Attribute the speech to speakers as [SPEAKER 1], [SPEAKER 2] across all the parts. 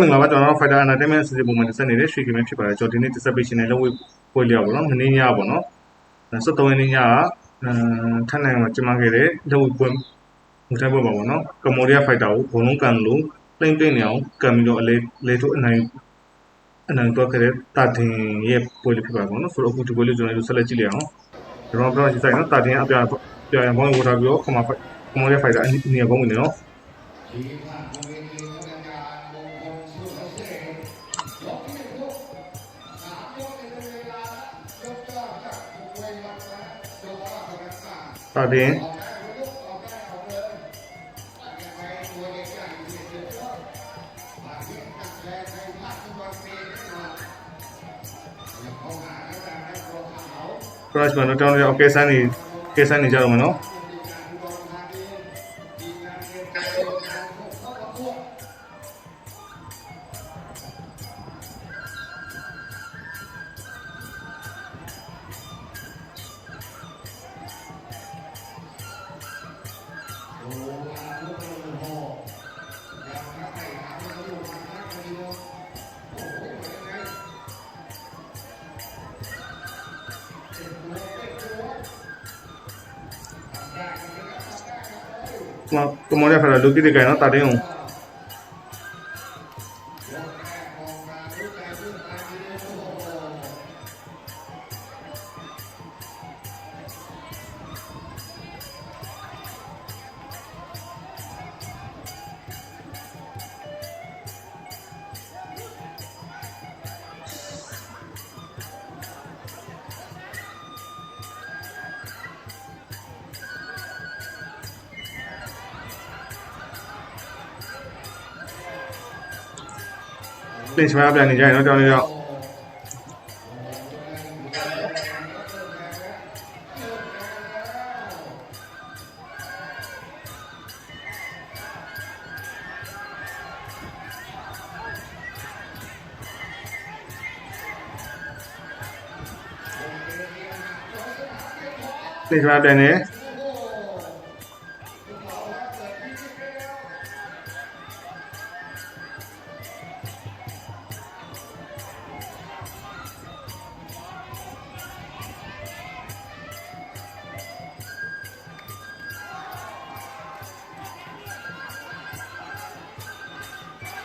[SPEAKER 1] မင်္ဂလာပါကျွန်တော်တို့ Fighter Entertainment အစီအစဉ်ပုံမှန်တက်ဆက်နေတဲ့ရွှေကင်းဖြစ်ပါတယ်ကျွန်တော်ဒီနေ့ dissertation နဲ့လုံးဝပွဲလျောက်ပါတော့မနေ့ညပေါ့နော်73ရက်နေ့ညကအဲထပ်နိုင်မှာကျင်းပခဲ့တဲ့လုံးဝပွဲမူထိုင်ပွဲပါပေါ့နော်ကမ္ဘောဒီးယား Fighter ကိုဘုံလုံးကန်လို့ပြိမ့်ပြိမ့်နေအောင်ကန်ပြီးတော့အလဲလဲထုတ်အနိုင်အနိုင်တော့ခဲ့တဲ့တာတင်ရဲ့ပွဲလေးဖြစ်ပါပေါ့နော်ဆိုတော့အခုဒီပွဲလေးကျွန်တော်တို့ဆက်လက်ကြည့်လိုက်အောင်ကျွန်တော်ပြောချင်ဆိုင်နော်တာတင်အပြပြရန်ဘောင်းဝထားပြီးတော့ခမကမ္ဘောဒီးယား Fighter အနည်းဘောင်းဝင်နေနော် စတင်ခရစ်မန်တော့တောင်းရအောင်ကဲဆန်းနေကဲဆန်းနေကြတော့မနော် ကကမောရဖလာလူ ပြင်ချမပြန်နေကြရင်တော့တောင်းရအောင်ပြင်ချမပြန်နေ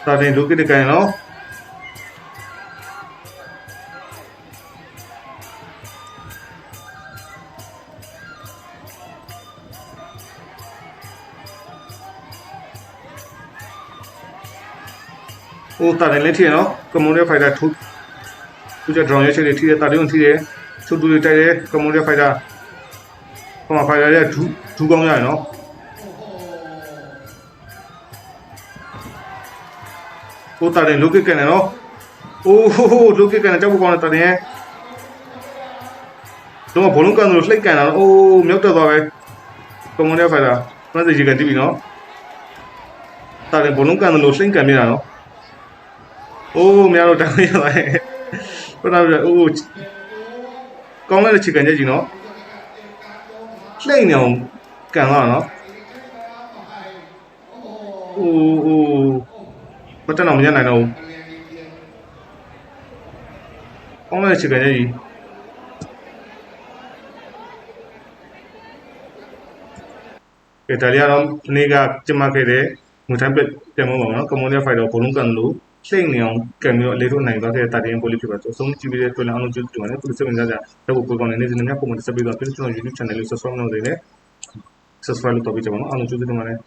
[SPEAKER 1] တာတင်းလူကိတကဲနော်ဟိုတာတင်းလေးထည့်နော်ကမွန်ရဲ့ဖိုက်တာထူသူကြ drone ရဲ့ချက်လေးထည့်တယ်တာတင်းကိုထည့်တယ်သူတူလေးတိုက်တယ်ကမွန်ရဲ့ဖိုက်တာဟိုမှာဖိုက်တာရဲ့ဒူးဒူးကောင်းရတယ်နော် ဟိုတာတယ်လုတ်ကကန်နော်အိုးဟိုဟိုလုတ်ကကန်ကြောက်ကောင်းတဲ့တာတယ်တော့ဘလုံးကန်လို့လှိတ်ကန်တာအိုးမြောက်တက်သွားပဲကွန်မွန်ရဲ့ဖိုင်တာဖရန့်စီကြီးကန်တီးပြီနော်တာတယ်ဘလုံးကန်လို့လှိတ်ကန်မြင်တာနော်အိုးမရတော့တန်းရပါရဲ့ခုနကအိုးကောင်းတဲ့ချီကန်ကြကြီးနော်လှိတ်နေအောင်ကန်လာနော်အိုးအိုး မတက်တော့မရနိုင်တော့ဘူး။အောင်းလိုက်ချင်ကြကြီး။ကဲဒါလေးကတော့နေ့ကကျမခဲ့တဲ့ငွေထမ်းပြပြန်မပါဘူးနော်။ကမ္ဘောဒီးယားဖိုင်တော့ဘလုံးကန်လို့လှိမ့်နေအောင်ကန်ပြီးတော့အလေးထုတ်နိုင်သွားခဲ့တဲ့တာတင်းပိုလေးဖြစ်ပါတယ်။အဆုံးကြည့်ပြီးတဲ့တွေ့လာအောင်လို့ကြည့်တူတယ်။သူစိတ်ဝင်စားကြတဲ့ဘုပ်ပေါ်ကနေနေနေများပုံမှန်ဆက်ပြီးတော့ပြည်ကျွန်တော် YouTube channel လေး subscribe လုပ်နေတယ်။ subscribe လုပ်တော့ပြီးကြပါတော့။အားလုံးကျေးဇူးတင်ပါတယ်။